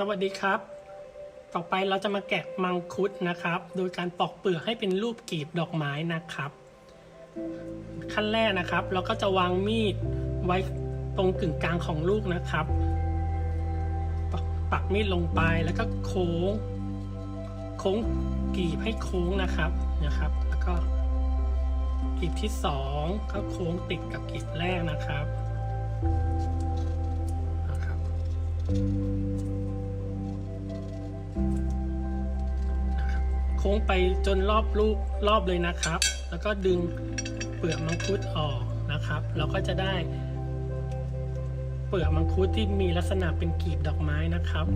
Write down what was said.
สวัสดีครับ ต่อไปเราจะมาแกะมังคุดนะครับ โดยการปอกเปลือกให้เป็นรูปกลีบดอกไม้นะครับ ขั้นแรกนะครับ เราก็จะวางมีดไว้ตรงกึ่งกลางของลูกนะครับปปักมีดลงไปแล้วก็โค้ง โค้งกลีบให้โค้งนะครับนะครับ แล้วก็กลีบที่สองก็โค้งติดกับกลีบแรกนะครับนะครับ โค้งไปจนรอบลูกรอบเลยนะครับ แล้วก็ดึงเปลือกมังคุดออกนะครับ เราก็จะได้ เปลือกมังคุดที่มีลักษณะเป็นกลีบดอกไม้นะครับ